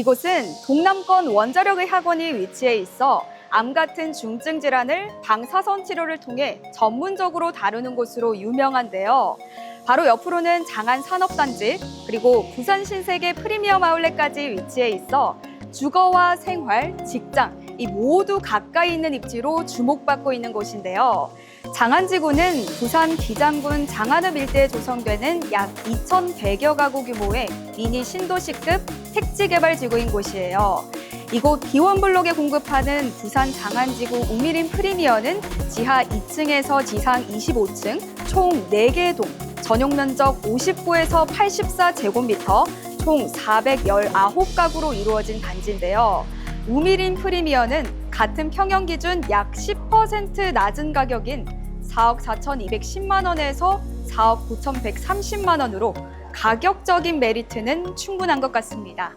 이곳은 동남권 원자력의 학원이 위치해 있어 암 같은 중증 질환을 방사선 치료를 통해 전문적으로 다루는 곳으로 유명한데요. 바로 옆으로는 장안 산업단지 그리고 부산 신세계 프리미엄 아울렛까지 위치해 있어 주거와 생활, 직장 이 모두 가까이 있는 입지로 주목받고 있는 곳인데요. 장안지구는 부산 기장군 장안읍 일대에 조성되는 약 2,100여 가구 규모의 미니 신도시급 택지 개발 지구인 곳이에요. 이곳 비원블록에 공급하는 부산 장안지구 우미린 프리미어는 지하 2층에서 지상 25층 총 4개의 동, 전용 면적 59에서 84제곱미터, 총 419가구로 이루어진 단지인데요. 우미린 프리미어는 같은 평형 기준 약 10% 낮은 가격인 4억 4,210만 원에서 4억 9,130만 원으로 가격적인 메리트는 충분한 것 같습니다.